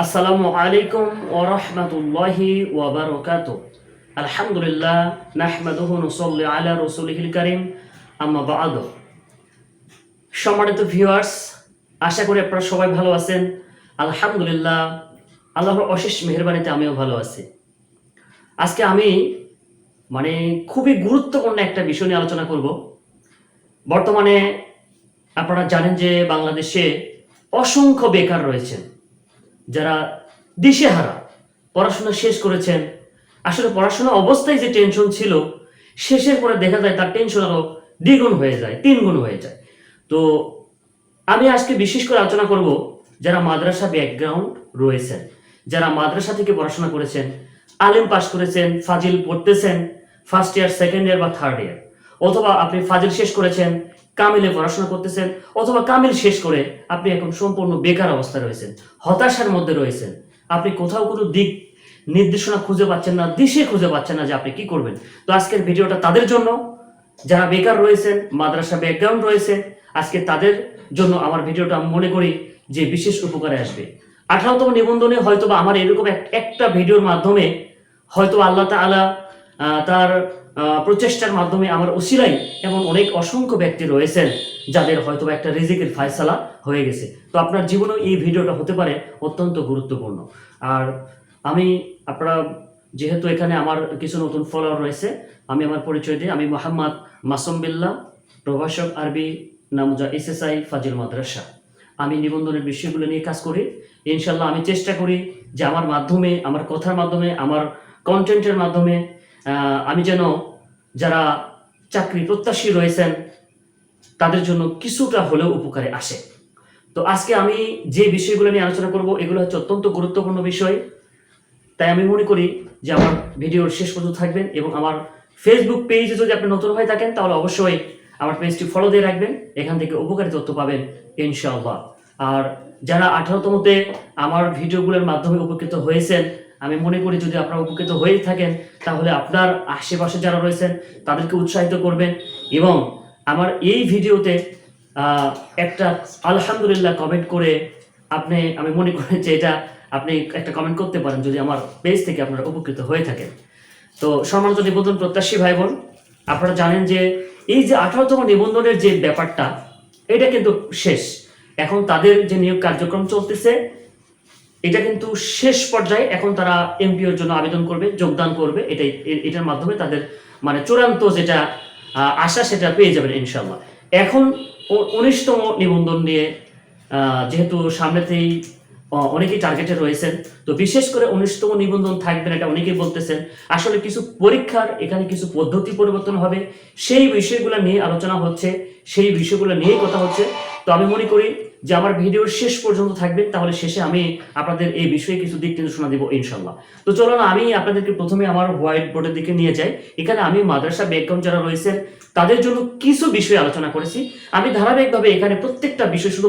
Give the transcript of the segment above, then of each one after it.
আসসালামু আলাইকুম ওয়া রাহমাতুল্লাহি ওয়া বারাকাতুহু। আলহামদুলিল্লাহ, নাহমাদুহু নুসাল্লি আলা রাসূলিহিল কারীম। আম্মা বা'দ। সম্মানিত ভিউয়ার্স, আশা করি আপনারা সবাই ভালো আছেন। আলহামদুলিল্লাহ, আল্লাহর অশেষ মেহেরবানিতে আমিও ভালো আছি। আজকে আমি মানে খুবই গুরুত্বপূর্ণ একটা বিষয় নিয়ে আলোচনা করব। বর্তমানে আপনারা জানেন যে বাংলাদেশে অসংখ্য বেকার রয়েছেন। যারা দিশেহারা, পড়াশোনা শেষ করেছেন, আসলে পড়াশোনা অবস্থায় যে টেনশন ছিল, শেষের পরে দেখা যায় তার টেনশন আরও দ্বিগুণ হয়ে যায়, তিনগুণ হয়ে যায়। তো আমি আজকে বিশেষ করে আলোচনা করব যারা মাদ্রাসা ব্যাকগ্রাউন্ড রয়েছেন, যারা মাদ্রাসা থেকে পড়াশোনা করেছেন, আলেম পাশ করেছেন, ফাজিল পড়তেছেন ফার্স্ট ইয়ার সেকেন্ড ইয়ার বা থার্ড ইয়ার অথবা আপনি ফাজিল শেষ করেছেন কামিলে পড়াশোনা করতেছেন অথবা কামিল শেষ করে আপনি এখন সম্পূর্ণ বেকার অবস্থায় রয়েছেন হতাশার মধ্যে রয়েছেন। আপনি কোথাও কোনো দিক নির্দেশনা খুঁজে পাচ্ছেন না দিশে খুঁজে পাচ্ছেন না যে আপনি কি করবেন। তো আজকের ভিডিওটা তাদের জন্য। যারা বেকার রয়েছেন মাদ্রাসা ব্যাকগ্রাউন্ড রয়েছে আজকে তাদের জন্য আমার ভিডিওটা মনে করি যে বিশেষ উপকারে আসবে। আঠারোতম নিবন্ধনে হয়তো বা আমার এরকম এক- একটা ভিডিওর মাধ্যমে হয়তো আল্লাহ আহ, তার প্রচেষ্টার মাধ্যমে আমার ওসিলাই এমন অনেক অসংখ্য ব্যক্তি রয়েছেন যাদের হয়তো একটা রিজিকের ফায়সালা হয়ে গেছে। তো আপনার জীবনেও এই ভিডিওটা হতে পারে, অত্যন্ত গুরুত্বপূর্ণ। আর আমি, আপনারা যেহেতু এখানে আমার কিছু নতুন ফলোয়ার রয়েছে, আমি আমার পরিচয় দিই। আমি মোহাম্মদ মাসুম বিল্লাহ প্রভাষক আরবি নামজা এসএসআই ফাজিল মাদ্রাসা। আমি নিবন্ধনের বিষয়গুলো নিয়ে কাজ করি। ইনশাল্লাহ আমি চেষ্টা করি যে আমার মাধ্যমে, আমার কথার মাধ্যমে, আমার কন্টেন্টের মাধ্যমে আমি যেন যারা চাকরি প্রত্যাশী রয়েছেন, তাদের জন্য কিছুটা হলেও উপকারে আসে। তো আজকে আমি যে বিষয়গুলো নিয়ে আলোচনা করব, এগুলো হচ্ছে অত্যন্ত গুরুত্বপূর্ণ বিষয়। তাই আমি মনে করি যে আমার ভিডিওর শেষ পর্যন্ত থাকবেন এবং আমার ফেসবুক পেজে যদি আপনি নতুন হয়ে থাকেন, তাহলে অবশ্যই আমার পেজটি ফলো দিয়ে রাখবেন। এখান থেকে উপকারী তথ্য পাবেন, ইনশাআল্লাহ। আর যারা আঠারোতমতে আমার ভিডিওগুলোর মাধ্যমে উপকৃত হয়েছেন আমি মনে করি যদি আপনারা উপকৃত হয়ে থাকেন, তাহলে আপনার আশেপাশে যারা রয়েছেন, তাদেরকে উৎসাহিত করবেন এবং আমার এই ভিডিওতে একটা আলহামদুলিল্লাহ কমেন্ট করে আপনি, আমি মনে করি যে এটা আপনি একটা কমেন্ট করতে পারেন যদি আমার পেজ থেকে আপনারা উপকৃত হয়ে থাকেন। তো সম্মানিত নিবন্ধন প্রত্যাশী ভাই বোন আপনারা জানেন যে এই যে আঠারোতম নিবন্ধনের যে ব্যাপারটা, এটা কিন্তু শেষ। এখন তাদের যে নিয়োগ কার্যক্রম চলতেছে এটা কিন্তু শেষ পর্যায়ে এখন তারা এমপিওর জন্য আবেদন করবে, যোগদান করবে, এটাই এটার মাধ্যমে তাদের মানে চূড়ান্ত যেটা আশা সেটা পেয়ে যাবেন ইনশাল্লাহ এখন উনিশতম নিবন্ধন নিয়ে যেহেতু সামনেতেই অনেকেই টার্গেটে রয়েছেন, তো বিশেষ করে উনিশতম নিবন্ধন থাকবেন এটা অনেকেই বলতেছেন। আসলে কিছু পরীক্ষার এখানে কিছু পদ্ধতি পরিবর্তন হবে, সেই বিষয়গুলো নিয়ে আলোচনা হচ্ছে, সেই বিষয়গুলো নিয়েই কথা হচ্ছে। তো আমি মনে করি যে আমার ভিডিওর শেষ পর্যন্ত থাকবেন তাহলে শেষে আমি আপনাদের এই বিষয়ে কিছু দিক নির্দেশনা দিব ইনশাল্লাহ তো চলো না আমি আপনাদেরকে প্রথমে আমার হোয়াইট বোর্ডের দিকে নিয়ে যাই। এখানে আমি মাদ্রাসা ব্যাকগ্রাউন্ড যারা রয়েছেন তাদের জন্য কিছু বিষয় আলোচনা করেছি। আমি ধারাবাহিকভাবে এখানে প্রত্যেকটা বিষয় শুধু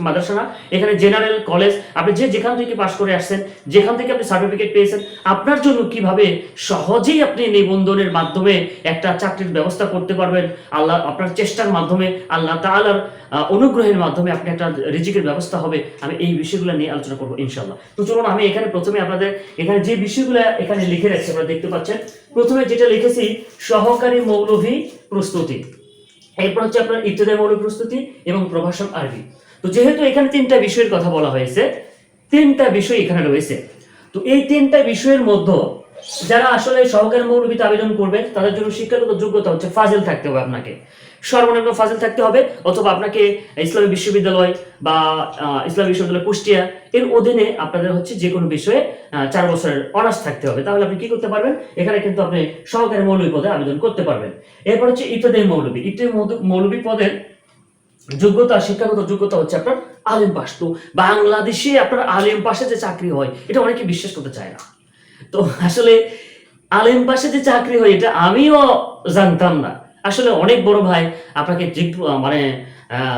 মাদ্রাসা না এখানে জেনারেল কলেজ আপনি যে যেখান থেকে পাশ করে আসছেন যেখান থেকে আপনি সার্টিফিকেট পেয়েছেন আপনার জন্য কীভাবে সহজেই আপনি নিবন্ধনের মাধ্যমে একটা চাকরির ব্যবস্থা করতে পারবেন আল্লাহ আপনার চেষ্টার মাধ্যমে আল্লাহ তাআলার আহ, অনুগ্রহের মাধ্যমে আপনি একটা রিজিকের ব্যবস্থা হবে, আমি এই বিষয়গুলো নিয়ে আলোচনা করব ইনশাল্লাহ তো চলুন, আমি এখানে প্রথমে আপনাদের, এখানে যে বিষয়গুলো এখানে লিখে রাখছি, আপনারা দেখতে পাচ্ছেন। প্রথমে যেটা লিখেছি, সহকারী মৌলভী প্রস্তুতি। এরপর হচ্ছে আপনার ইত্যাদি মৌলিক প্রস্তুতি এবং প্রভাষণ আরবি। তো যেহেতু এখানে তিনটা বিষয়ের কথা বলা হয়েছে, তিনটা বিষয় এখানে রয়েছে। তো এই তিনটা বিষয়ের মধ্যে যারা আসলে সহকারী মৌলবীতে আবেদন করবে তাদের জন্য শিক্ষাগত যোগ্যতা হচ্ছে ফাজিল থাকতে হবে আপনাকে। সর্বনিম্ন ফাজিল থাকতে হবে, অথবা আপনাকে ইসলামী বিশ্ববিদ্যালয় বা ইসলামী বিশ্ববিদ্যালয় কুষ্টিয়া এর অধীনে আপনাদের হচ্ছে যে কোনো বিষয়ে চার বছরের অনার্স থাকতে হবে। তাহলে আপনি কি করতে পারবেন? এখানে কিন্তু আপনি সহকারী মৌলবী পদে আবেদন করতে পারবেন। এরপর হচ্ছে ইত্যাদি মৌলবী। ইত্যাদি মৌলবী পদের যোগ্যতা, শিক্ষাগত যোগ্যতা হচ্ছে আপনার আলিম পাস তো বাংলাদেশে আপনার আলিম পাশে যে চাকরি হয়, এটা অনেকে বিশ্বাস করতে চায় না। তো আসলে আলিম পাশে যে চাকরি হয়, এটা আমিও জানতাম না। আসলে অনেক বড় ভাই আপনাকে মানে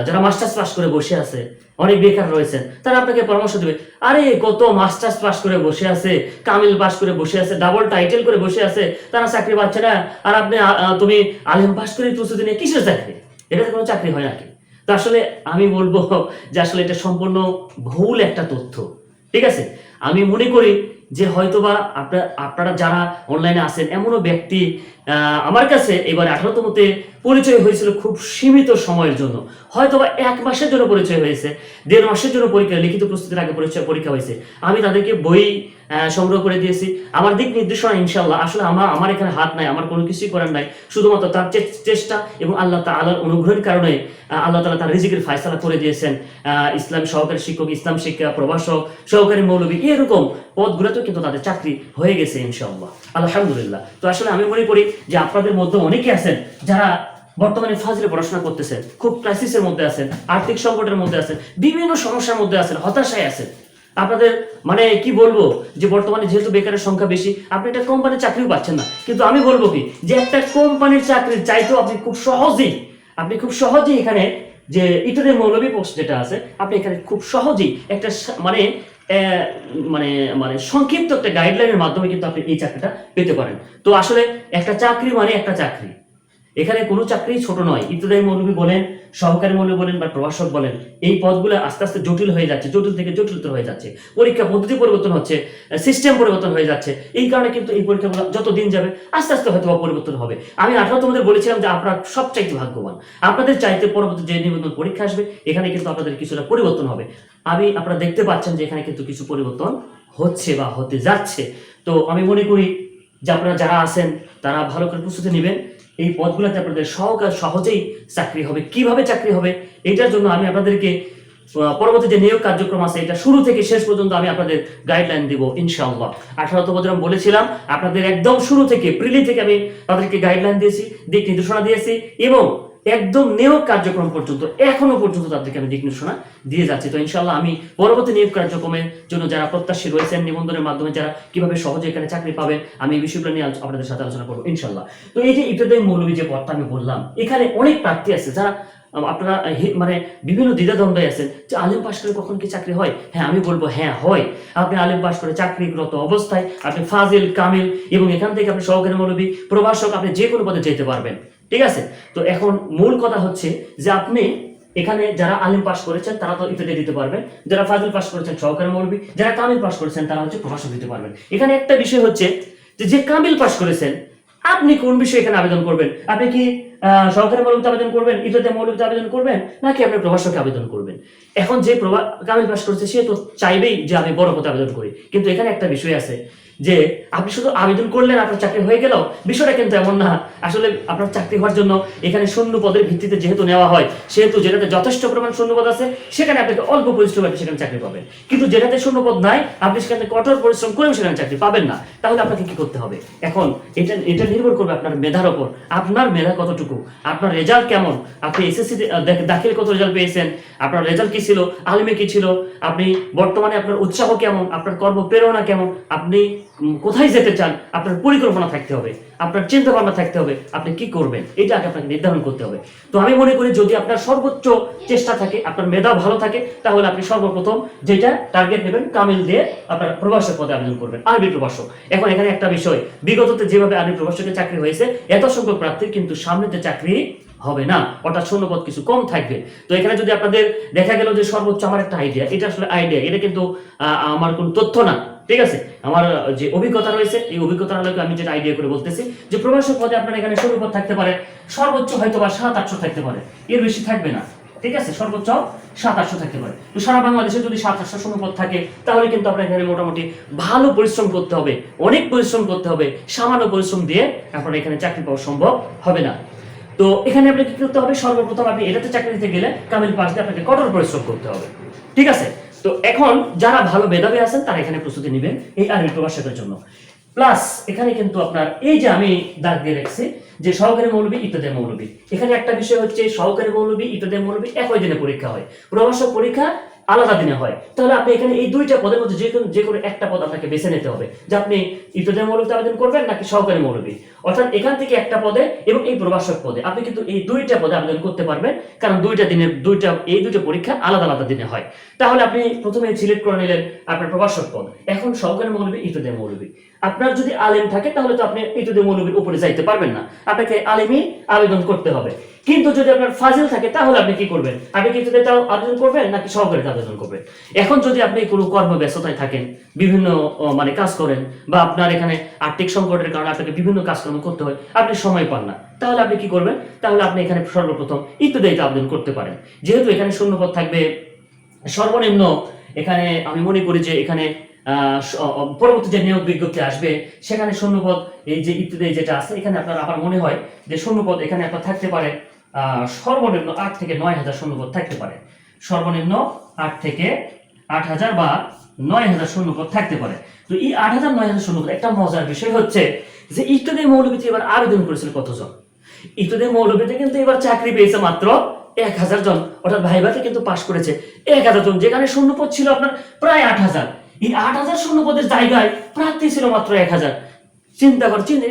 যারা মাস্টার্স পাস করে বসে আছে, অনেক বেকার রয়েছেন, তারা আপনাকে পরামর্শ দেবে, আরে, কত মাস্টার্স পাস করে বসে আছে, কামিল পাস করে বসে আছে ডাবল টাইটেল করে বসে আছে, তারা চাকরি পাচ্ছে না, আর আপনি তুমি আলিম পাস করে প্রস্তুতি নিয়ে কিসের চাকরি? এটাতে কোনো চাকরি হয় নাকি তো আসলে আমি বলব যে আসলে এটা সম্পূর্ণ ভুল একটা তথ্য, ঠিক আছে? আমি মনে করি যে হয়তোবা আপনার আপনারা যারা অনলাইনে আছেন, এমনও ব্যক্তি আমার কাছে এবার আঠারোতমতে পরিচয় হয়েছিল খুব সীমিত সময়ের জন্য। হয়তোবা এক মাসের জন্য পরিচয় হয়েছে, দেড় মাসের জন্য পরীক্ষা, লিখিত প্রস্তুতির আগে পরিচয় পরীক্ষা হয়েছে। আমি তাদেরকে বই সংগ্রহ করে দিয়েছি। আমার দিক নির্দেশনা ইনশাল্লাহ আসলে আমার আমার এখানে হাত নাই, আমার কোনো কিছুই করার নাই। শুধুমাত্র তার চেষ্টা এবং আল্লাহ তাআলার অনুগ্রহের কারণে আল্লাহ তালা তার রিজিকের ফায়সালা করে দিয়েছেন। ইসলাম সহকারী শিক্ষক, ইসলাম শিক্ষা প্রভাষক, সহকারী মৌলবী, এরকম পদগুলোতেও কিন্তু তাদের চাকরি হয়ে গেছে, ইনশাআল্লাহ। আলহামদুলিল্লাহ। তো আসলে আমি মনে করি যে আপনাদের মধ্যে অনেকে আছেন যারা বর্তমানে ফাজিলে পড়াশোনা করতেছেন, খুব ক্রাইসিসের মধ্যে আছেন, আর্থিক সংকটের মধ্যে আছেন, বিভিন্ন সমস্যার মধ্যে আছেন, হতাশায় আছেন। আপনাদের মানে কি বলব, যে বর্তমানে যেহেতু বেকারের সংখ্যা বেশি, আপনি একটা কোম্পানির চাকরিও পাচ্ছেন না। কিন্তু আমি বলব কি, যে একটা কোম্পানির চাকরি চাইতেও আপনি খুব সহজেই, আপনি খুব সহজেই এখানে যে ইটারের মৌলবী পোস্ট যেটা আছে, আপনি এখানে খুব সহজেই একটা মানে মানে মানে সংক্ষিপ্ত একটা গাইডলাইনের মাধ্যমে কিন্তু আপনি এই চাকরিটা পেতে পারেন। তো আসলে একটা চাকরি মানে একটা চাকরি। এখানে কোনো চাকরি ছোট নয়। ইত্যাদি মৌলবী বলেন, সহকারী মৌলবী বলেন বা প্রভাষক বলেন, এই পদগুলো আস্তে আস্তে জটিল হয়ে যাচ্ছে, জটিল থেকে জটিলতর হয়ে যাচ্ছে। পরীক্ষা পদ্ধতি পরিবর্তন হচ্ছে সিস্টেম পরিবর্তন হয়ে যাচ্ছে। এই কারণে কিন্তু এই পরীক্ষাগুলো যত দিন যাবে, আস্তে আস্তে হয়তো পরিবর্তন হবে। আমি আঠারো তোমাদের বলেছিলাম যে আপনারা সবচাইতে ভাগ্যবান। আপনাদের চাইতে পরবর্তী যে নিবন্ধন পরীক্ষা আসবে, এখানে কিন্তু আপনাদের কিছুটা পরিবর্তন হবে। আমি, আপনারা দেখতে পাচ্ছেন যে এখানে কিন্তু কিছু পরিবর্তন হচ্ছে বা হতে যাচ্ছে। তো আমি মনে করি যে আপনারা যারা আছেন, তারা ভালো করে প্রস্তুতি নেবেন। এই পদগুলোতে আপনাদের সহকার সহজেই চাকরি হবে। কীভাবে চাকরি হবে? এটার জন্য আমি আপনাদেরকে পরবর্তী যে নিয়োগ কার্যক্রম আছে, এটা শুরু থেকে শেষ পর্যন্ত আমি আপনাদের গাইডলাইন দিব, ইনশাআল্লাহ। আঠারো আমি বলেছিলাম, আপনাদের একদম শুরু থেকে প্রিলি থেকে আমি তাদেরকে গাইডলাইন দিয়েছি, দিক নির্দেশনা দিয়েছি এবং একদম নিয়োগ কার্যক্রম পর্যন্ত, এখনও পর্যন্ত তাদেরকে আমি দিক নির্দেশনা দিয়ে যাচ্ছি। তো ইনশাআল্লাহ আমি পরবর্তী নিয়োগ কার্যক্রমের জন্য যারা প্রত্যাশী রয়েছেন, নিবন্ধনের মাধ্যমে যারা কীভাবে সহজে এখানে চাকরি পাবেন, আমি এই বিষয়গুলো নিয়ে আপনাদের সাথে আলোচনা করব ইনশাল্লাহ তো এই যে ইত্যাদি মৌলবী যে পদটা আমি বললাম, এখানে অনেক প্রার্থী আছে যারা আপনারা মানে বিভিন্ন দ্বিধাদ্বন্দ্বে আছেন যে আলিম পাশ করে কখন কি চাকরি হয়? হ্যাঁ আমি বলব হ্যাঁ হয়। আপনি আলিম পাশ করে চাকরিরত অবস্থায় আপনি ফাজিল, কামিল এবং এখান থেকে আপনি সহকারী মৌলবী প্রভাষক, আপনি যে কোনো পদে যেতে পারবেন। ঠিক আছে? তো এখন মূল কথা হচ্ছে যে আপনি এখানে যারা আলিম পাশ করেছেন তারা তো ইত্যাদি দিতে পারবেন। যারা ফাজিল পাশ করেছেন সহকারী মৌলবী যারা কামিল পাশ করেছেন তারা হচ্ছে প্রভাষক দিতে পারবেন। এখানে একটা বিষয় হচ্ছে যে যে কামিল পাশ করেছেন আপনি কোন বিষয়ে এখানে আবেদন করবেন? আপনি কি আহ, সরকারি মৌলবিতে আবেদন করবেন ইত্যাদি মৌলবিতে আবেদন করবেন নাকি আপনি প্রভাষকে আবেদন করবেন? এখন যে প্রভা কামিল পাশ করেছে সে তো চাইবেই যে আমি বড় পথে আবেদন করি। কিন্তু এখানে একটা বিষয় আছে যে আপনি শুধু আবেদন করলেন, আপনার চাকরি হয়ে গেল, বিষয়টা কিন্তু এমন না। আসলে আপনার চাকরি হওয়ার জন্য এখানে শূন্য পদের ভিত্তিতে যেহেতু নেওয়া হয়, সেহেতু যেটাতে যথেষ্ট পরিমাণ শূন্য পদ আছে, সেখানে আপনাকে অল্প পরিশ্রম আপনি সেখানে চাকরি পাবেন। কিন্তু যেটাতে শূন্য পদ নাই, আপনি সেখানে কঠোর পরিশ্রম করেও সেখানে চাকরি পাবেন না। তাহলে আপনাকে কি করতে হবে? এখন এটা এটা নির্ভর করবে আপনার মেধার ওপর। আপনার মেধা কতটুকু? আপনার রেজাল্ট কেমন? আপনি এসএসসি দাখিল কত রেজাল্ট পেয়েছেন? আপনার রেজাল্ট কি ছিল? আলমে কি ছিল? আপনি বর্তমানে আপনার উৎসাহ কেমন? আপনার কর্মপ্রেরণা কেমন? আপনি কোথায় যেতে চান, আপনার পরিকল্পনা থাকতে হবে, আপনার চিন্তা ভাবনা থাকতে হবে, আপনি কি করবেন, এটা আগে আপনাকে নির্ধারণ করতে হবে। তো আমি মনে করি যদি আপনার সর্বোচ্চ চেষ্টা থাকে, আপনার মেধা ভালো থাকে, তাহলে আপনি সর্বপ্রথম যেটা টার্গেট নেবেন, কামিল দিয়ে আপনার প্রবাসক পদে আবেদন করবেন, আরবি প্রবাসক এখন এখানে একটা বিষয়, বিগততে যেভাবে আরবি প্রবাসকের চাকরি হয়েছে, এত সংখ্যক প্রার্থীর কিন্তু সামনেতে চাকরি হবে না, অর্থাৎ শূন্যপদ কিছু কম থাকবে। তো এখানে যদি আপনাদের দেখা গেল যে সর্বোচ্চ আমার একটা আইডিয়া এটা আসলে আইডিয়া এটা কিন্তু আমার কোনো তথ্য না। ঠিক আছে? আমার যে অভিজ্ঞতা রয়েছে, এই অভিজ্ঞতার আলোকে আমি যেটা আইডিয়া করে বলতেছি, যে প্রবাসক পদে আপনার এখানে শূন্যপদ থাকতে পারে সর্বোচ্চ হয়তো বা সাত আটশো থাকতে পারে। এর বেশি থাকবে না, ঠিক আছে? সর্বোচ্চ সাত আটশো থাকতে পারে। তো সারা বাংলাদেশে যদি সাত আটশো শূন্যপদ থাকে, তাহলে কিন্তু আপনার এখানে মোটামুটি ভালো পরিশ্রম করতে হবে, অনেক পরিশ্রম করতে হবে, সামান্য পরিশ্রম দিয়ে আপনার এখানে চাকরি পাওয়া সম্ভব হবে না। তো এখানে আপনাকে কি করতে হবে? সর্বপ্রথম আপনি এটাতে চাকরি দিতে গেলে কামিল পাশ দিয়ে আপনাকে কঠোর পরিশ্রম করতে হবে, ঠিক আছে? তো এখন যারা ভালো মেধাবী আছেন, তারা এখানে প্রস্তুতি নেবেন এই আরবি প্রবাসের জন্য। প্লাস এখানে কিন্তু আপনার এই যে আমি দাগ দিয়ে রাখছি, যে সহকারী মৌলবী ইত্যাদি মৌলবী। এখানে একটা বিষয় হচ্ছে সহকারী মৌলবী ইত্যাদি মৌলবী একই দিনে পরীক্ষা হয়। প্রভাষক পরীক্ষা আলাদা দিনে হয়। তাহলে আপনি এখানে এই দুইটা পদের মধ্যে যে কোনো যে কোনো একটা পদ আপনাকে বেছে নিতে হবে। যে আপনি ইত্যাদি মৌলবীতে আবেদন করবেন নাকি সহকারী মৌলবী। অর্থাৎ এখান থেকে একটা পদে এবং এই প্রবাসক পদে আপনি কিন্তু এই দুইটা পদে আবেদন করতে পারবেন, কারণ দুইটা দিনের দুইটা এই দুইটা পরীক্ষা আলাদা আলাদা দিনে হয়। তাহলে আপনি প্রথমে সিলেক্ট করে নিলেন আপনার প্রবাসক পদ। এখন সহকারী মৌলবী ইত্যাদি মৌলবী। আপনার যদি আলেম থাকে, তাহলে তো আপনি ইত্যাদি মৌলবীর উপরে যাইতে পারবেন না। আপনাকে আলেমই আবেদন করতে হবে। কিন্তু যদি আপনার ফাজিল থাকে, তাহলে আপনি কি করবেন? আপনি কি ইত্যাদি আবেদন করবেন, নাকি সহকারীতে আবেদন করবেন? এখন যদি আপনি কোনো কর্মব্যস্ততায় থাকেন, বিভিন্ন মানে কাজ করেন, বা আপনার এখানে আর্থিক সংকটের কারণে আপনাকে বিভিন্ন কাজকর্ম করতে হয়, আপনি সময় পান না। তাহলে আপনি কি করবেন? তাহলে আপনি এখানে সর্বপ্রথম ইত্যাদিতে আবেদন করতে পারেন। যেহেতু এখানে শূন্যপদ থাকবে, সর্বনিম্ন এখানে আমি মনে করি যে এখানে পরবর্তী যে নিয়োগ বিজ্ঞপ্তি আসবে, সেখানে শূন্যপদ, এই যে ইত্যাদি যেটা আছে, এখানে আপনার আমার মনে হয় যে শূন্যপদ এখানে আপনার থাকতে পারে। সর্বনিম্ন আট থেকে নয় হাজার শূন্যপদ থাকতে পারে। সর্বনিম্ন আট থেকে আট হাজার বা নয় হাজার শূন্যপদ থাকতে পারে। তো এই আট হাজার, নয় হাজার শূন্যপদ একটা মজার বিষয় হচ্ছে যে ইত্যাদি মৌলবীতে এবার আবেদন করেছিল কতজন? ইত্যাদি মৌলবীতে কিন্তু এবার চাকরি পেয়েছে মাত্র এক হাজার জন। অর্থাৎ ভাইভাতে কিন্তু পাশ করেছে এক হাজার জন, যেখানে শূন্যপদ ছিল আপনার প্রায় আট হাজার। এই আট হাজার শূন্যপদের জায়গায় প্রার্থী ছিল মাত্র এক হাজার। চিন্তা কর, চিন্তা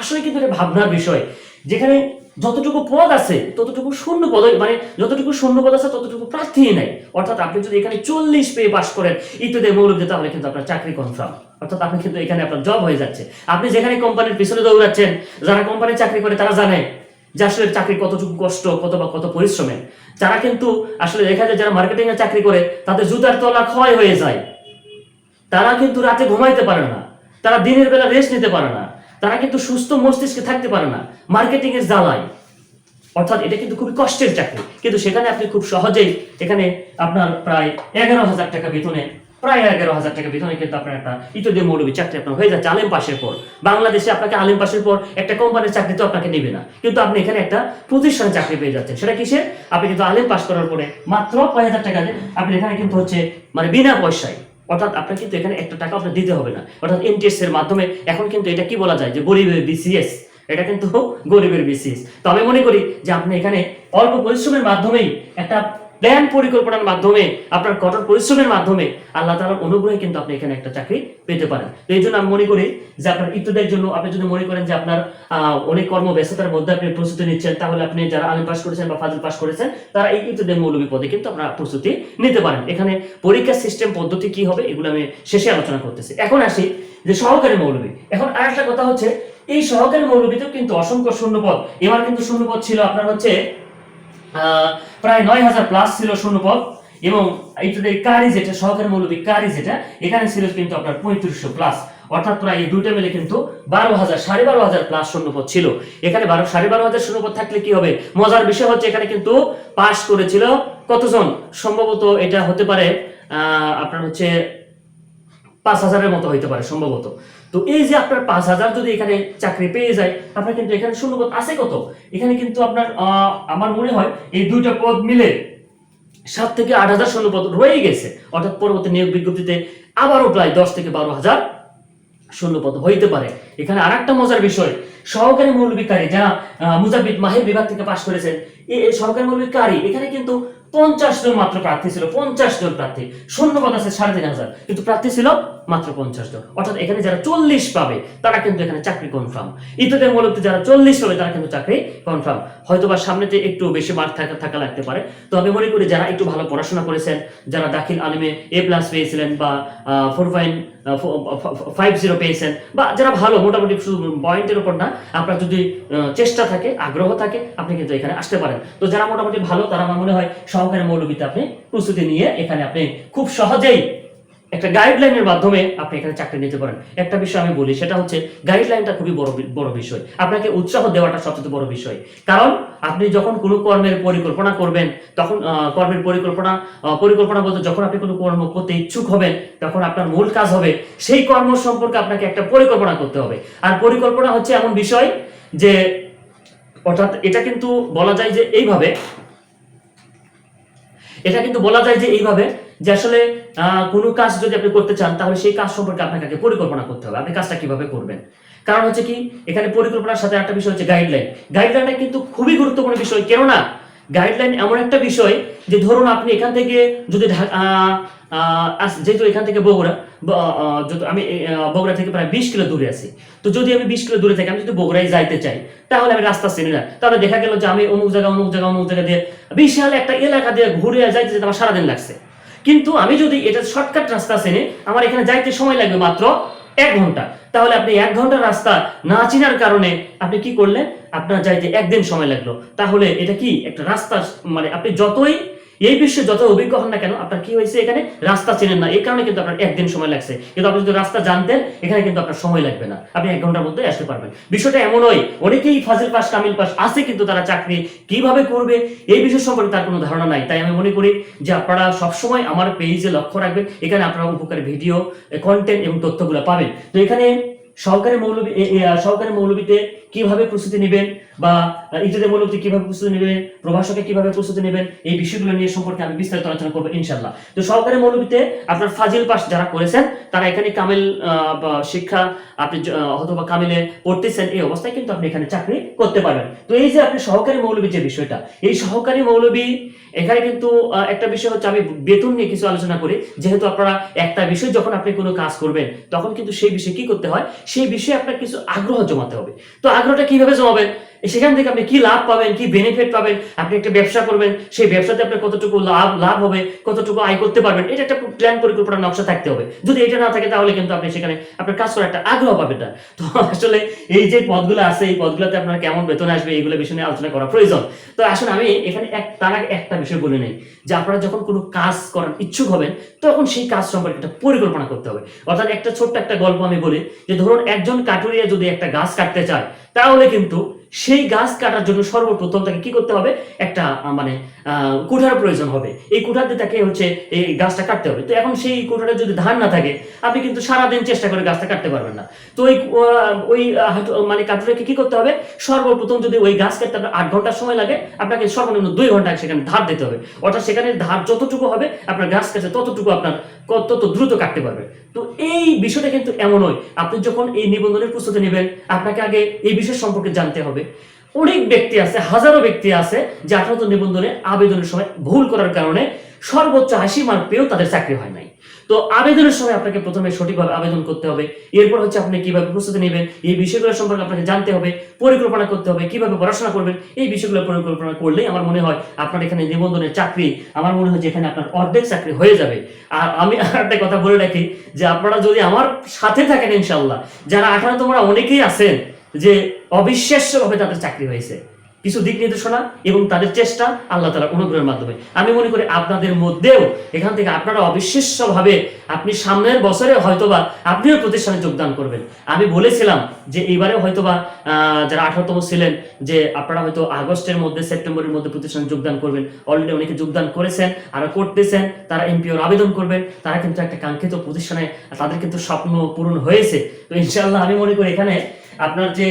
আসলে কিন্তু এটা ভাবনার বিষয়। যেখানে যতটুকু পদ আছে, ততটুকু শূন্য পদ মানে যতটুকু শূন্য পদ আছে, ততটুকু প্রার্থী নাই। অর্থাৎ আপনি যদি এখানে চল্লিশ পেয়ে পাশ করেন ইত্যাদি মৌলবী তাহলে কিন্তু আপনার চাকরি কনফার্ম অর্থাৎ আপনি কিন্তু এখানে আপনার জব হয়ে যাচ্ছে। আপনি যেখানে কোম্পানির পিছনে দৌড়াচ্ছেন, যারা কোম্পানির চাকরি করে তারা জানে যে আসলে চাকরি কতটুকু কষ্ট, কত বা কত পরিশ্রমের যারা কিন্তু আসলে দেখা যায় যারা মার্কেটিং এর চাকরি করে, তাদের জুতার তলা ক্ষয় হয়ে যায়। তারা কিন্তু রাতে ঘুমাইতে পারে না। তারা দিনের বেলা রেস্ট নিতে পারে না। তারা কিন্তু সুস্থ মস্তিষ্কে থাকতে পারে না মার্কেটিং এর জ্বালায়। অর্থাৎ এটা কিন্তু খুবই কষ্টের চাকরি। কিন্তু সেখানে আপনি খুব সহজেই, এখানে আপনার প্রায় এগারো হাজার টাকা বেতনে, প্রায় এগারো হাজার টাকা বেতনে কিন্তু আপনার একটা ইত্যাদি মৌলবী চাকরি আপনার হয়ে যাচ্ছে আলেম পাশের পর। বাংলাদেশে আপনাকে আলেম পাশের পর একটা কোম্পানির চাকরি তো আপনাকে নেবে না। কিন্তু আপনি এখানে একটা প্রতিষ্ঠানে চাকরি পেয়ে যাচ্ছেন। সেটা কিসের? আপনি কিন্তু আলেম পাশ করার পরে মাত্র কয় হাজার টাকা আপনি এখানে কিন্তু হচ্ছে মানে বিনা পয়সায় অর্থাৎ আপনার কিন্তু এখানে একটা টাকা আপনার দিতে হবে না। অর্থাৎ এনটিএস এর মাধ্যমে এখন কিন্তু এটা কি বলা যায়? যে গরিবের বিসিএস এটা কিন্তু গরিবের বিসিএস তো আমি মনে করি যে আপনি এখানে অল্প পরিশ্রমের মাধ্যমেই একটা প্ল্যান পরিকল্পনার মাধ্যমে, আপনার কঠোর পরিশ্রমের মাধ্যমে আল্লাহ তাআলার অনুগ্রহে কিন্তু আপনি এখানে একটা চাকরি পেতে পারেন। তো এই জন্য আমি মনে করি যে আপনার ইত্যাদের জন্য আপনি যদি মনে করেন যে আপনার অনেক কর্মব্যস্ততার মধ্যে আপনি প্রস্তুতি নিচ্ছেন, তাহলে আপনি যারা আলিম পাস করেছেন বা ফাজিল পাস করেছেন, তারা এই ইত্যাদের মৌলবী পদে কিন্তু আপনারা প্রস্তুতি নিতে পারেন। এখানে পরীক্ষা সিস্টেম পদ্ধতি কি হবে এগুলো আমি শেষে আলোচনা করতেছি। এখন আসি যে সহকারী মৌলবী। এখন আর একটা কথা হচ্ছে, এই সহকারী মৌলবীতেও কিন্তু অসংখ্য শূন্যপদ। এবার কিন্তু শূন্যপদ ছিল আপনার হচ্ছে প্রায় নয় হাজার প্লাস ছিল শূন্যপদ এবং এইটাতে কারি যেটা, সহকারী মৌলবী কারি যেটা, এখানে ছিল কিন্তু আপনার পঁয়ত্রিশশো প্লাস অর্থাৎ প্রায় এই দুইটা মিলে কিন্তু বারো হাজার, সাড়ে বারো হাজার প্লাস শূন্যপদ ছিল। এখানে বারো, সাড়ে বারো হাজার শূন্যপদ থাকলে কি হবে? মজার বিষয় হচ্ছে এখানে কিন্তু পাশ করেছিল কতজন? সম্ভবত এটা হতে পারে আপনার হচ্ছে পাঁচ হাজারের মতো হইতে পারে সম্ভবত। তো এই যে আপনার পাঁচ হাজার যদি এখানে চাকরি পেয়ে যায়, আপনার কিন্তু এখানে শূন্যপদ আছে কত? এখানে কিন্তু আপনার আমার মনে হয় এই দুইটা পদ মিলে সাত থেকে আট হাজার শূন্যপদ রয়ে গেছে। অর্থাৎ পরবর্তী নিয়োগ বিজ্ঞপ্তিতে আবারও প্রায় দশ থেকে বারো হাজার শূন্যপদ হইতে পারে। এখানে আর একটা মজার বিষয়, সহকারী মৌলবিকারী যারা মুজাবিদ মাহির বিভাগ থেকে পাশ করেছেন এই সহকারী মৌলবিকারী, এখানে কিন্তু পঞ্চাশ জন মাত্র প্রার্থী ছিল, পঞ্চাশ জন প্রার্থী। শূন্যপদ আছে সাড়ে তিন হাজার, কিন্তু প্রার্থী ছিল মাত্র পঞ্চাশ জন। অর্থাৎ এখানে যারা চল্লিশ পাবে, তারা কিন্তু এখানে চাকরি কনফার্ম ইত্যাদি মূলত যারা চল্লিশ পাবে, তারা কিন্তু চাকরি কনফার্ম হয়তো বা সামনেতে একটু বেশি মার্ক থাকা থাকা লাগতে পারে। তো আমি মনে করি যারা একটু ভালো পড়াশোনা করেছেন, যারা দাখিল আলিমে এ প্লাস পেয়েছিলেন বা ফোর পয়েন্ট ফাইভ জিরো পেয়েছেন, বা যারা ভালো, মোটামুটি শুধু পয়েন্টের উপর না, আপনার যদি চেষ্টা থাকে, আগ্রহ থাকে, আপনি কিন্তু এখানে আসতে পারেন। তো যারা মোটামুটি ভালো, তারা আমার মনে হয় সহকারী মৌলবীতে আপনি প্রস্তুতি নিয়ে এখানে আপনি খুব সহজেই একটা গাইডলাইনের মাধ্যমে আপনি এখানে চাকরি নিতে পারেন। একটা বিষয় আমি বলি, সেটা হচ্ছে গাইডলাইনটা খুবই বড় বড় বিষয়। আপনাকে উৎসাহ দেওয়াটা সবচেয়ে বড় বিষয়। কারণ আপনি যখন কোনো কর্মের পরিকল্পনা করবেন, তখন কর্মের পরিকল্পনা পরিকল্পনা বলতে যখন আপনি কোনো কর্ম করতে ইচ্ছুক হবেন, তখন আপনার মূল কাজ হবে সেই কর্ম সম্পর্কে আপনাকে একটা পরিকল্পনা করতে হবে। আর পরিকল্পনা হচ্ছে এমন বিষয় যে অর্থাৎ এটা কিন্তু বলা যায় যে এইভাবে এটা কিন্তু বলা যায় যে এইভাবে যে আসলে কোনো কাজ যদি আপনি করতে চান, তাহলে সেই কাজ সম্পর্কে আপনাকে পরিকল্পনা করতে হবে। আপনি কাজটা কীভাবে করবেন? কারণ হচ্ছে কি, এখানে পরিকল্পনার সাথে একটা বিষয় হচ্ছে গাইডলাইন গাইডলাইনটা কিন্তু খুবই গুরুত্বপূর্ণ বিষয়, কেননা গাইডলাইন এমন একটা বিষয় যে ধরুন আপনি এখান থেকে যদি যেহেতু এখান থেকে বগুড়া আমি বগুড়া থেকে প্রায় বিশ কিলো দূরে আছি। তো যদি আমি বিশ কিলো দূরে থাকি, আমি যদি বগুড়ায় যাইতে চাই, তাহলে আমি রাস্তা চিনি না তাহলে দেখা গেল যে আমি অমুক জায়গা অমুক জায়গা অমুক জায়গা দিয়ে বিশাল একটা এলাকা দিয়ে ঘুরে যাইতে যেতে আমার সারাদিন লাগছে। কিন্তু আমি যদি এটা শর্টকাট রাস্তা চেনে আমার এখানে যাইতে সময় লাগবে মাত্র এক ঘণ্টা। তাহলে আপনি এক ঘণ্টা রাস্তা না চিনার কারণে আপনি কি করলেন? আপনার যাইতে একদিন সময় লাগল। তাহলে এটা কি একটা রাস্তা? মানে আপনি যতই এই বিষয়ে যত অভিজ্ঞ হন না কেন, আপনার কি হয়েছে এখানে? রাস্তা চেনেন না। এই কারণে কিন্তু আপনার একদিন সময় লাগছে। কিন্তু আপনি যদি রাস্তা জানতেন, এখানে কিন্তু আপনার সময় লাগবে না। আপনি এক ঘণ্টার মধ্যে আসতে পারবেন। বিষয়টা এমন এমনই অনেকেই ফাজিল পাস, কামিল পাস আছে কিন্তু তারা চাকরি কীভাবে করবে? এই বিষয় সম্পর্কে তার কোনো ধারণা নাই। তাই আমি মনে করি যে আপনারা সবসময় আমার পেজে লক্ষ্য রাখবেন। এখানে আপনারা উপকারী ভিডিও কন্টেন্ট এবং তথ্যগুলো পাবেন। তো এখানে সহকারী মৌলবী সহকারী মৌলবীতে কীভাবে প্রস্তুতি নেবেন বা ইজুদের মৌলবীতে কীভাবে প্রস্তুতি নেবেন প্রভাষকে কীভাবে প্রস্তুতি নেবেন, এই বিষয়গুলো নিয়ে সম্পর্কে আমি বিস্তারিত আলোচনা করব ইনশাল্লাহ তো সহকারী মৌলবীতে আপনার ফাজিল পাস যারা করেছেন, তারা এখানে কামিল শিক্ষা আপনি অথবা কামিলে পড়তেছেন, এই অবস্থায় কিন্তু আপনি এখানে চাকরি করতে পারবেন। তো এই যে আপনি সহকারী মৌলবী যে বিষয়টা, এই সহকারী মৌলবী এখানে কিন্তু একটা বিষয় হচ্ছে আমি বেতন নিয়ে কিছু আলোচনা করি। যেহেতু আপনারা একটা বিষয় যখন আপনি কোনো কাজ করবেন, তখন কিন্তু সেই বিষয়ে কি করতে হয়? সেই বিষয়ে আপনার কিছু আগ্রহ জমাতে হবে। তো আগ্রহটা কীভাবে জমাবেন? সেখান থেকে আপনি কি লাভ পাবেন, কি বেনিফিট পাবেন, আপনি একটা ব্যবসা করবেন, সেই ব্যবসাতে আপনার কতটুকু লাভ লাভ হবে, কতটুকু আয় করতে পারবেন, এটা একটা প্ল্যান পরিকল্পনা নকশা থাকতে হবে। যদি এটা না থাকে তাহলে কিন্তু আপনি সেখানে আপনার কাজ করার একটা আগ্রহ পাবেন না। তো আসলে এই যে পদগুলো আছে, এই পদগুলোতে আপনার কেমন বেতন আসবে, এইগুলো বিষয় আলোচনা করা প্রয়োজন। তো আসলে আমি এখানে এক, তার আগে একটা বিষয় বলে নেই, যে আপনারা যখন কোনো কাজ করার ইচ্ছুক হবেন, তখন সেই কাজ সম্পর্কে একটা পরিকল্পনা করতে হবে। অর্থাৎ একটা ছোট্ট একটা গল্প আমি বলি, যে ধরুন একজন কাটুরিয়া যদি একটা গাছ কাটতে চায় তাহলে কিন্তু সেই গাছ কাটার জন্য সর্বপ্রথম তাকে কি করতে হবে? একটা মানে কুঠার প্রয়োজন হবে। এই কুঠার দিয়ে তাকে হচ্ছে এই গাছটা কাটতে হবে। তো এখন সেই কুঠারে যদি ধান না থাকে, আপনি কিন্তু সারাদিন চেষ্টা করে গাছটা কাটতে পারবেন না। তো ওই ওই মানে কাঠুরিয়াকে কি করতে হবে? সর্বপ্রথম যদি ওই গাছ কাটতে আপনার আট ঘণ্টা সময় লাগে, আপনাকে সর্বনিম্ন দুই ঘণ্টা সেখানে ধার দিতে হবে। অর্থাৎ সেখানে ধার যতটুকু হবে, আপনার গাছ কাটছে ততটুকু আপনার তত দ্রুত কাটতে পারবে। তো এই বিষয়টা কিন্তু এমনই। আপনি যখন এই নিবন্ধনের প্রস্তুতি নেবেন, আপনাকে আগে এই বিষয় সম্পর্কে জানতে হবে। অনেক ব্যক্তি আছে, হাজারো ব্যক্তি আছে, যে আঠারোত নিবন্ধনে আবেদনের সময় ভুল করার কারণে সর্বোচ্চ আশি মার্ক পেয়েও তাদের চাকরি হয় নাই। তো আবেদনের সময় আপনাকে প্রথমে সঠিকভাবে আবেদন করতে হবে, এরপর হচ্ছে আপনি কীভাবে প্রস্তুতি নেবেন, এই বিষয়গুলো সম্পর্কে আপনাকে জানতে হবে, পরিকল্পনা করতে হবে, কীভাবে পড়াশোনা করবেন, এই বিষয়গুলো পরিকল্পনা করলেই আমার মনে হয় আপনার এখানে নিবন্ধনের চাকরি, আমার মনে হয় যে এখানে আপনার অর্ধেক চাকরি হয়ে যাবে। আর আমি একটা কথা বলে রাখি যে আপনারা যদি আমার সাথে থাকেন ইনশাল্লাহ যারা আঠারো তোমরা অনেকেই আছেন যে অবিশ্বাস্যভাবে তাদের চাকরি হয়েছে। কিছু দিক নির্দেশনা এবং তাদের চেষ্টা আল্লাহ তালার অনুগ্রহের মাধ্যমে। আমি মনে করি আপনাদের মধ্যেও এখান থেকে আপনারা অবিশ্বাস্যভাবে আপনি সামনের বছরে হয়তোবা আপনিও প্রতিষ্ঠানে যোগদান করবেন। আমি বলেছিলাম যে এইবারে হয়তোবা যারা আঠারোতম ছিলেন, যে আপনারা হয়তো আগস্টের মধ্যে, সেপ্টেম্বরের মধ্যে প্রতিষ্ঠানে যোগদান করবেন। অলরেডি অনেকে যোগদান করেছেন, আর করতেছেন, তারা এমপিওর আবেদন করবেন, তারা কিন্তু একটা কাঙ্ক্ষিত প্রতিষ্ঠানে, তাদের কিন্তু স্বপ্ন পূরণ হয়েছে। তো ইনশাল্লাহ আমি মনে করি এখানে আপনার যে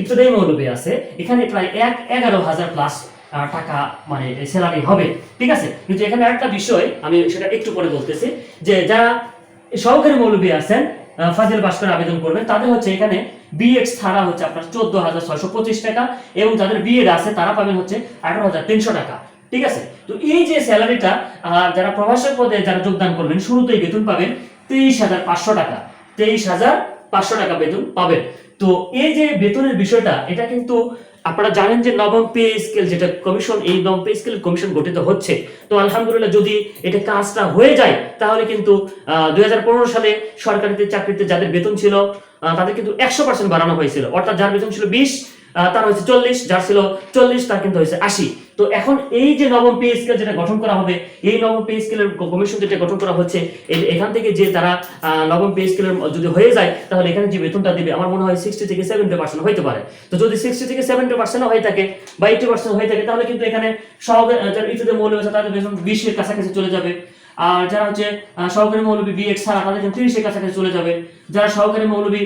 ইবতদায়ী মৌলবী আছে, এখানে প্রায় এক, এগারো হাজার প্লাস টাকা মানে স্যালারি হবে। ঠিক আছে? কিন্তু এখানে আরেকটা বিষয়, আমি সেটা একটু পরে বলতেছি, যে যারা সহকারী মৌলবী আছেন ফাজিল ভাস্কর আবেদন করবেন, তাদের হচ্ছে এখানে বিএড ছাড়া হচ্ছে আপনার চোদ্দ হাজার ছয়শো পঁচিশ টাকা, এবং যাদের বিএড আছে, তারা পাবেন হচ্ছে আঠারো হাজার তিনশো টাকা। ঠিক আছে? তো এই যে স্যালারিটা যারা প্রভাষক পদে যারা যোগদান করবেন, শুরুতেই বেতন পাবেন তেইশ হাজার পাঁচশো টাকা। তেইশ হাজার পাঁচশো টাকা বেতন পাবেন। তো এই যে বেতনের বিষয়টা, এটা কিন্তু আপনারা জানেন যে নবম পে স্কেল যেটা কমিশন এই নবম পে স্কেল কমিশন গঠিত হচ্ছে। তো আলহামদুলিল্লাহ যদি এটা কাজটা হয়ে যায়, তাহলে কিন্তু দুই হাজার পনেরো সালে সরকারিতে চাকরিতে যাদের বেতন ছিল তাদের কিন্তু একশো পার্সেন্ট বাড়ানো হয়েছিল। অর্থাৎ যার বেতন ছিল বিশ তার হয়েছে চল্লিশ, যার ছিল চল্লিশ, তার কিন্তু হয়েছে আশি। তো এখন এই যে নবম পে স্কেল যেটা গঠন করা হবে, এই নবম পে স্কেলের কমিশন যেটা গঠন করা হচ্ছে এখান থেকে যে তারা নবম পে স্কেলের যদি হয়ে যায়, তাহলে এখানে যে বেতনটা দিবে, আমার মনে হয় সিক্সটি থেকে সেভেন্টি পার্সেন্ট হইতে পারে। তো যদি সিক্সটি থেকে সেভেন্টি পার্সেন্ট হয়ে থাকে বা এইটি পার্সেন্ট হয়ে থাকে, তাহলে কিন্তু এখানে যারা ইটুতে মৌল আছে, তাদের বেতন বিশের কাছাকাছি চলে যাবে। আর যারা হচ্ছে সহকারী মৌলবী বিএড ছাড়া, তাদের কিন্তু তিরিশের কাছাকাছি চলে যাবে। যারা সহকারী মৌলবী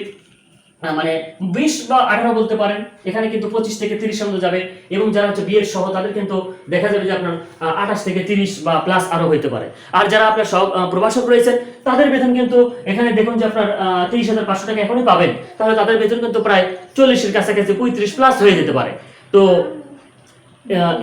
মানে বিশ বা আঠারো বলতে পারেন, এখানে কিন্তু পঁচিশ থেকে তিরিশ মধ্যে যাবে, এবং যারা হচ্ছে বিয়ের সহ, তাদের কিন্তু দেখা যাবে যে আপনার আঠাশ থেকে তিরিশ বা প্লাস আরও হইতে পারে। আর যারা আপনার সব প্রবাসক রয়েছে তাদের বেতন কিন্তু এখানে দেখুন যে আপনার তিরিশ হাজার পাঁচশো টাকা এখনই পাবেন। তাহলে তাদের বেতন কিন্তু প্রায় চল্লিশের কাছাকাছি পঁয়ত্রিশ প্লাস হয়ে যেতে পারে। তো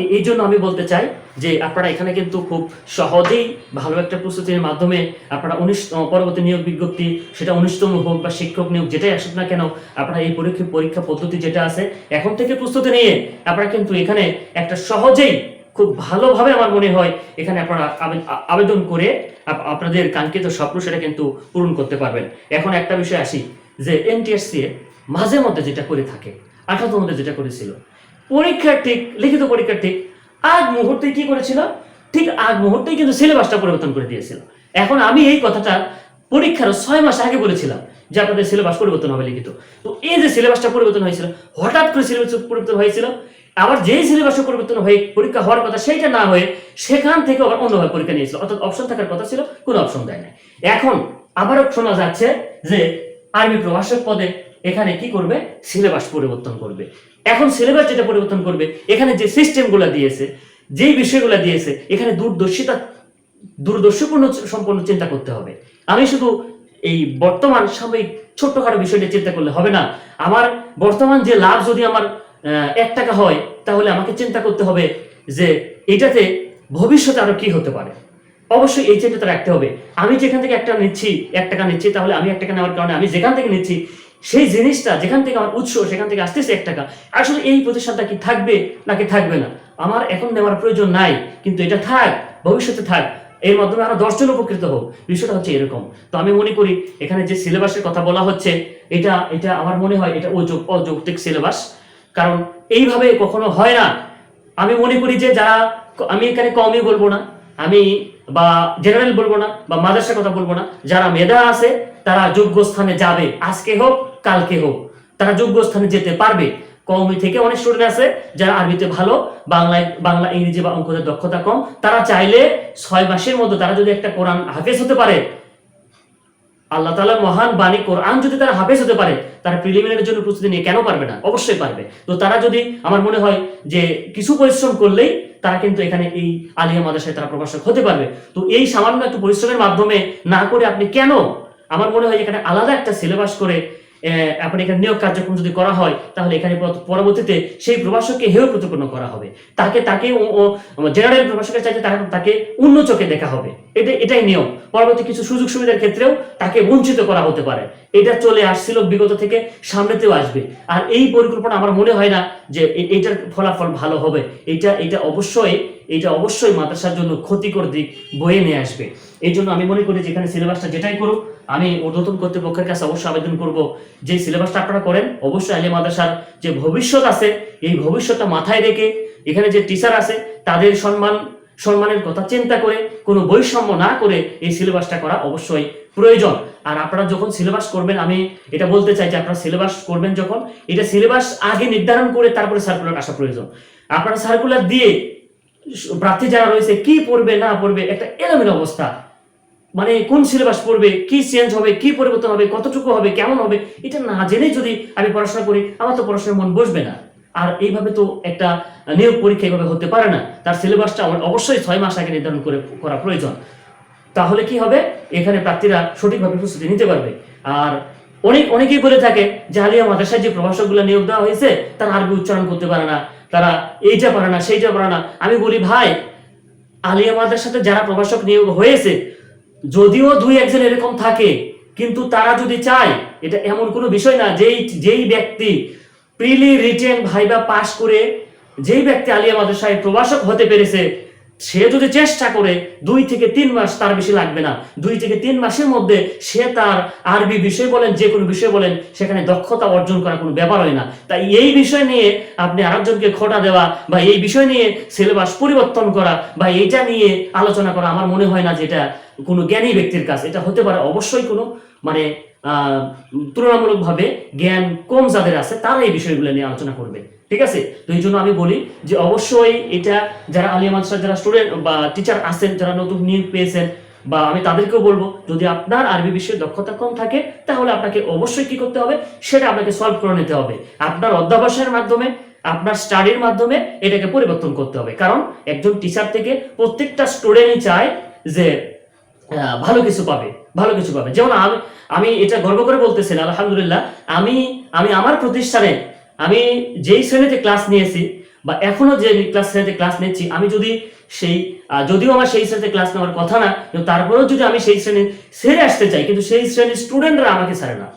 এই জন্য আমি বলতে চাই যে আপনারা এখানে কিন্তু খুব সহজেই ভালো একটা প্রস্তুতির মাধ্যমে আপনারা উনিশ পরবর্তী নিয়োগ বিজ্ঞপ্তি, সেটা উনিশতম হোক বা শিক্ষক নিয়োগ, যেটাই আসুক না কেন, আপনারা এই পরীক্ষা পরীক্ষা পদ্ধতি যেটা আছে, এখন থেকে প্রস্তুতি নিয়ে আপনারা কিন্তু এখানে একটা সহজেই খুব ভালোভাবে আমার মনে হয় এখানে আপনারা আবেদন করে আপ- আপনাদের কাঙ্ক্ষিত স্বপ্ন সেটা কিন্তু পূরণ করতে পারবেন। এখন একটা বিষয় আসি, যে এনটিএসসি মাঝে মধ্যে যেটা করে থাকে আঠারোর মধ্যে যেটা করেছিল পরীক্ষার ঠিক, লিখিত পরীক্ষার ঠিক। আগ মুহূর্তে কি করেছিল? ঠিক আগ মুহূর্তেই কিন্তু সিলেবাসটা পরিবর্তন করে দিয়েছিল। এখন আমি এই কথাটা পরীক্ষার ছয় মাস আগে বলেছিলাম যে আপনাদের সিলেবাস পরিবর্তন হবে লিখিত। তো এই যে সিলেবাসটা পরিবর্তন হয়েছিল, হঠাৎ করে সিলেবাস পরিবর্তন হয়েছিল, আবার যেই সিলেবাসে পরিবর্তন হয়ে পরীক্ষা হওয়ার কথা সেইটা না হয়ে সেখান থেকে আবার অন্যভাবে পরীক্ষা নিয়েছিল। অর্থাৎ অপশন থাকার কথা ছিল, কোনো অপশন দেয় না এখন আবারও শোনা যাচ্ছে যে আর্মি প্রভাষক পদে এখানে কি করবে? সিলেবাস পরিবর্তন করবে। এখন সিলেবাস যেটা পরিবর্তন করবে, এখানে যে সিস্টেমগুলো দিয়েছে, যেই বিষয়গুলো দিয়েছে, এখানে দূরদর্শিতা, দূরদর্শীপূর্ণ সম্পূর্ণ চিন্তা করতে হবে। আমি শুধু এই বর্তমান সাময়িক ছোট্টখাটো বিষয়টা চিন্তা করলে হবে না। আমার বর্তমান যে লাভ যদি আমার এক টাকা হয়, তাহলে আমাকে চিন্তা করতে হবে যে এটাতে ভবিষ্যতে আরও কি হতে পারে। অবশ্যই এই চিন্তাটা রাখতে হবে। আমি যেখান থেকে একটা নিচ্ছি, এক টাকা নিচ্ছি, তাহলে আমি এক টাকা নেওয়ার কারণে আমি যেখান থেকে নিচ্ছি সেই জিনিসটা যেখান থেকে আমার উৎস, সেখান থেকে আসতেছে এক টাকা। আসলে এই প্রতিষ্ঠানটা কি থাকবে নাকি থাকবে না? আমার এখন নেওয়ার প্রয়োজন নাই, কিন্তু এটা থাক, ভবিষ্যতে থাক। এর মাধ্যমে আরও দশজন উপকৃত হোক। বিষয়টা হচ্ছে এরকম। তো আমি মনে করি, এখানে যে সিলেবাসের কথা বলা হচ্ছে, এটা এটা আমার মনে হয় এটা অযৌক অযৌক্তিক সিলেবাস। কারণ এইভাবে কখনো হয় না। আমি মনে করি যে যারা, আমি এখানে কমই বলব না। আমি বা জেনারেল বলব না, বা মাদ্রাসার কথা বলব না। যারা মেধা আছে, তারা যোগ্য স্থানে যাবে। আজকে হোক কালকে হোক, তারা যোগ্য স্থানে যেতে পারবে। কওমি থেকে অনেক স্টুডেন্ট আছে যারা আরবিতে ভালো, বাংলায়, বাংলা, ইংরেজি বা অঙ্কতে দক্ষতা কম। তারা চাইলে ছয় মাসের মধ্যে তারা যদি একটা কোরআন হাফেজ হতে পারে, আল্লাহ তাআলার মহান বাণী কোরআন যদি তারা হাফেজ হতে পারে, তারা প্রিলিমিনারির জন্য প্রস্তুতি নিয়ে কেন পারবে না? অবশ্যই পারবে। তো তারা যদি, আমার মনে হয় যে কিছু পরিশ্রম করলেই তারা কিন্তু এখানে এই আলিয়া মাদ্রাসায় তারা প্রকাশক হতে পারবে। তো এই সামান্য একটু পরিশ্রমের মাধ্যমে না করে আপনি কেন? আমার মনে হয় এখানে আলাদা একটা সিলেবাস করে আহ, এখানে নিয়োগ কার্যক্রম যদি করা হয় তাহলে এখানে পরবর্তীতে সেই প্রভাষককে হেয় প্রতিপন্ন করা হবে। তাকে তাকে জেনারেল প্রভাষকের চাইতে তাকে অন্য চোখে দেখা হবে। এটা এটাই নিয়ম। পরবর্তী কিছু সুযোগ সুবিধার ক্ষেত্রেও তাকে বঞ্চিত করা হতে পারে। এটা চলে আসছিল বিগত থেকে সামনেতেও আসবে। আর এই পরিকল্পনা আমার মনে হয় না যে এ- এইটার ফলাফল ভালো হবে। এটা এটা অবশ্যই এটা অবশ্যই মাদ্রাসার জন্য ক্ষতিকর দিক বয়ে নিয়ে আসবে। এই জন্য আমি মনে করি যে এখানে সিলেবাসটা যেটাই করুক, আমি ঊর্ধ্বতন কর্তৃপক্ষের কাছে অবশ্যই আবেদন করব যে সিলেবাসটা আপনারা করেন। অবশ্যই আলিয়া মাদ্রাসার যে ভবিষ্যৎ আছে, এই ভবিষ্যৎটা মাথায় রেখে এখানে যে টিচার আছে, তাদের সম্মান, সম্মানের কথা চিন্তা করে, কোনো বৈষম্য না করে এই সিলেবাসটা করা অবশ্যই প্রয়োজন। আর আপনারা যখন সিলেবাস করবেন, আমি এটা বলতে চাই যে আপনারা সিলেবাস করবেন যখন, এটা সিলেবাস আগে নির্ধারণ করে তারপরে সার্কুলার আসা প্রয়োজন। আপনারা সার্কুলার দিয়ে প্রার্থী যারা রয়েছে, কি পড়বে, না পড়বে, একটা এলোমেলো অবস্থা। মানে কোন সিলেবাস পড়বে, কি চেঞ্জ হবে, কি পরিবর্তন হবে, কতটুকু হবে, কেমন হবে, এটা না জেনেই যদি আমি পড়াশোনা করি, আমার তো পড়াশোনার মন বসবে না। আর এইভাবে তো একটা নিয়োগ পরীক্ষা এইভাবে হতে পারে না। তার সিলেবাসটা আমার অবশ্যই ছয় মাস আগে নির্ধারণ করে, করা প্রয়োজন। তাহলে কি হবে? এখানে প্রার্থীরা সঠিকভাবে প্রস্তুতি নিতে পারবে। আর অনেক, অনেকেই বলে থাকে যে আলিয়া মাদ্রাসায় যে প্রভাষকগুলো নিয়োগ দেওয়া হয়েছে, তারা আরবি উচ্চারণ করতে পারে না। তারা এইটা পারে না সেইটা পারে না। আমি বলি, ভাই আলিয়া মাদ্রাসাতে যারা প্রভাষক নিয়োগ হয়েছে, যদিও দুই একজন এরকম থাকে, কিন্তু তারা যদি চায়, এটা এমন কোনো বিষয় না, যেই যেই ব্যক্তি প্রিলি রিটেন ভাইবা পাশ করে, যেই ব্যক্তি আলিয়া মাদ্রাসায় প্রভাষক হতে পেরেছে সে যদি চেষ্টা করে দুই থেকে তিন মাস তার বেশি লাগবে না। দুই থেকে তিন মাসের মধ্যে সে তার আরবি বিষয় বলেন, যে কোনো বিষয় বলেন, সেখানে দক্ষতা অর্জন করা কোনো ব্যাপার হয় না। তাই এই বিষয় নিয়ে আপনি আরেকজনকে খোটা দেওয়া বা এই বিষয় নিয়ে সিলেবাস পরিবর্তন করা বা এটা নিয়ে আলোচনা করা আমার মনে হয় না যে এটা কোনো জ্ঞানী ব্যক্তির কাজ। এটা হতে পারে অবশ্যই কোনো মানে তুলনামূলকভাবে জ্ঞান কম যাদের আছে, তারা এই বিষয়গুলো নিয়ে আলোচনা করবে। ঠিক আছে? তো এই জন্য আমি বলি যে অবশ্যই এটা যারা আলিয়া মাদ্রাসার যারা স্টুডেন্ট বা টিচার আছেন, যারা নতুন নিয়োগ পেয়েছেন বা আমি তাদেরকেও বলব, যদি আপনার আরবি বিষয়ে দক্ষতা কম থাকে, তাহলে আপনাকে অবশ্যই কি করতে হবে? সেটা আপনাকে সলভ করে নিতে হবে। আপনার অধ্যাবসায়ের মাধ্যমে, আপনার স্টাডির মাধ্যমে এটাকে পরিবর্তন করতে হবে। কারণ একজন টিচার থেকে প্রত্যেকটা স্টুডেন্টই চায় যে ভালো কিছু পাবে, ভালো কিছু পাবে। যেমন আমি আমি এটা গর্ব করে বলতেছি আলহামদুলিল্লাহ, আমি আমি আমার প্রতিষ্ঠানে আমি যেই শ্রেণীতে ক্লাস নিয়েছি বা এখনও যে ক্লাস শ্রেণীতে ক্লাস নিচ্ছি, আমি যদি সেই যদিও আমার সেই শ্রেণীতে ক্লাস নেওয়ার কথা না, কিন্তু তারপরেও যদি আমি সেই শ্রেণি সেরে আসতে চাই, কিন্তু সেই শ্রেণির স্টুডেন্টরা আমাকে ছাড়ে না।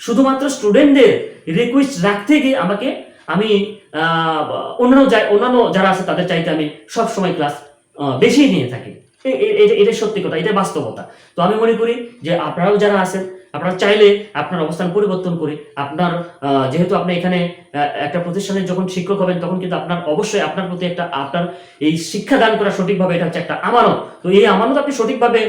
শুধুমাত্র স্টুডেন্টদের রিকোয়েস্ট রাখতে গিয়ে আমাকে, আমি অন্যান্য অন্যান্য যারা আছে তাদের চাইতে আমি সব সময় ক্লাস বেশি নিয়ে থাকি। এটা সত্যি কথা, এটা বাস্তবতা। তো আমি মনে করি যে আপনারাও যারা আছেন আপনারা চাইলে আপনার অবস্থান পরিবর্তন করে আপনার যেহেতু আপনি এখানে একটা প্রতিষ্ঠানে যখন শিক্ষক হবেন, তখন কিন্তু আপনার অবশ্যই আপনার প্রতি একটা আপনার এই শিক্ষা দান করা সঠিকভাবে এটা হচ্ছে একটা আমানত। তো এই আমানত আপনি সঠিকভাবে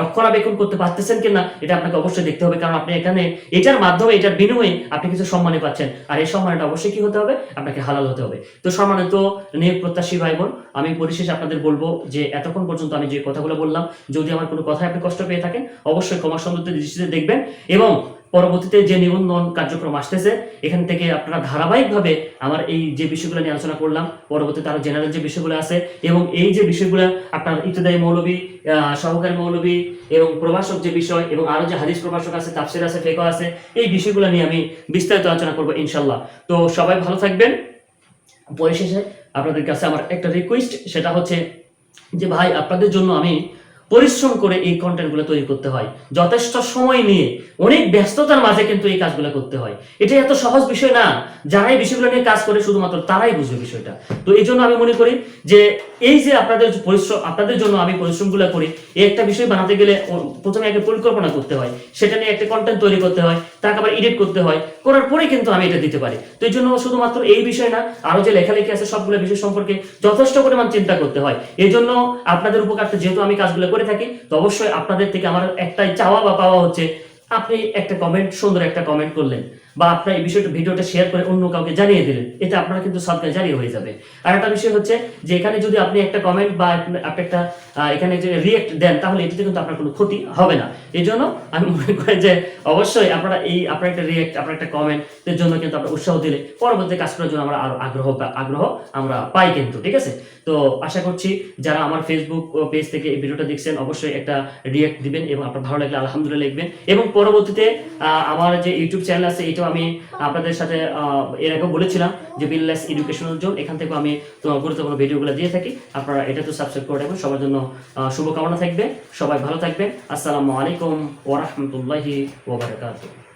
রক্ষণাবেক্ষণ করতে পারতেছেন কিনা, এটা আপনাকে অবশ্যই দেখতে হবে। কারণ আপনি এখানে এটার মাধ্যমে, এটার বিনিময়ে আপনি কিছু সম্মানে পাচ্ছেন। আর এই সম্মানটা অবশ্যই কি হতে হবে? আপনাকে হালাল হতে হবে। তো সম্মানে তো নিয়োগ প্রত্যাশী ভাই বোন আমি পরিশেষে আপনাদের বলব যে, এতক্ষণ পর্যন্ত আমি যে কথাগুলো বললাম, যদি আমার কোনো কথায় আপনি কষ্ট পেয়ে থাকেন, অবশ্যই ক্ষমা সম্বন্ধে দৃষ্টিতে দেখবেন এবং পরবর্তীতে যে নিবন্ধন কার্যক্রম আসতেছে, এখান থেকে আপনারা ধারাবাহিকভাবে আমার এই যে বিষয়গুলো নিয়ে আলোচনা করলাম, পরবর্তীতে আরও জেনারেল যে বিষয়গুলো আছে এবং এই যে বিষয়গুলো আপনার ইত্যাদি মৌলবী সহকারী মৌলবী এবং প্রভাষক যে বিষয় এবং আরও যে হাদিস প্রভাষক আছে, তাফসির আছে ফেকো আছে, এই বিষয়গুলো নিয়ে আমি বিস্তারিত আলোচনা করব ইনশাল্লাহ তো সবাই ভালো থাকবেন। পরিশেষে আপনাদের কাছে আমার একটা রিকোয়েস্ট সেটা হচ্ছে যে ভাই, আপনাদের জন্য আমি পরিশ্রম করে এই কন্টেন্টগুলো তৈরি করতে হয়। যথেষ্ট সময় নিয়ে, অনেক ব্যস্ততার মাঝে কিন্তু এই কাজগুলো করতে হয়। এটা এত সহজ বিষয় না যারা এই বিষয়গুলো নিয়ে কাজ করে শুধুমাত্র তারাই বুঝবে বিষয়টা। তো এই জন্য আমি মনে করি যে এই যে আপনাদের পরিশ্রম আপনাদের জন্য আমি পরিশ্রমগুলো করি, এই একটা বিষয় বানাতে গেলে প্রথমে একটা পরিকল্পনা করতে হয়। সেটা নিয়ে একটা কন্টেন্ট তৈরি করতে হয়, তাকে আবার এডিট করতে হয়। করার পরে কিন্তু আমি এটা দিতে পারি। তো এই জন্য শুধুমাত্র এই বিষয় না, আরও যে লেখালেখি আছে সবগুলো বিষয় সম্পর্কে যথেষ্ট পরিমাণ চিন্তা করতে হয়। এই জন্য আপনাদের উপকারটা যেহেতু আমি কাজগুলো করে থাকি, তো অবশ্যই আপনাদের থেকে আমার একটাই চাওয়া বা পাওয়া হচ্ছে, আপনি একটা কমেন্ট সুন্দর একটা কমেন্ট করলেন। বা আপনার এই বিষয়টা, ভিডিওটা শেয়ার করে অন্য কাউকে জানিয়ে দিলেন, এতে আপনার কিন্তু সদকা জারি হয়ে যাবে। আর একটা বিষয় হচ্ছে যে এখানে যদি আপনি একটা কমেন্ট বা আপনি- একটা এখানে যে রিয়েক্ট দেন, তাহলে এটাতে কিন্তু আপনার কোনো ক্ষতি হবে না। এই জন্য আমি মনে করি যে অবশ্যই আপনারা এই, আপনার একটা রিয়েক্ট আপনার একটা কমেন্টের জন্য কিন্তু আপনার উৎসাহ দিলে পরবর্তী কাজ করার জন্য আমরা আরও আগ্রহ আগ্রহ আমরা পাই কিন্তু, ঠিক আছে? তো আশা করছি যারা আমার ফেসবুক পেজ থেকে এই ভিডিওটা দেখছেন, অবশ্যই একটা রিয়েক্ট দিবেন এবং আপনার ভালো লাগলে আলহামদুলিল্লাহ লিখবেন। এবং পরবর্তীতে আমার যে ইউটিউব চ্যানেল আছে, এটাও আমি আপনাদের সাথে এর আগেও বলেছিলাম যে বিল্লাস এডুকেশনাল জোন এখান থেকে আমি তোমার গুরুত্বপূর্ণ ভিডিওগুলো দিয়ে থাকি। আপনারা এটা তো সাবস্ক্রাইব করে রাখবেন। সবার জন্য শুভকামনা থাকবে। সবাই ভালো থাকবেন। আসসালামু আলাইকুম ওরহমতুল্লাহি ওবরাকাতুহ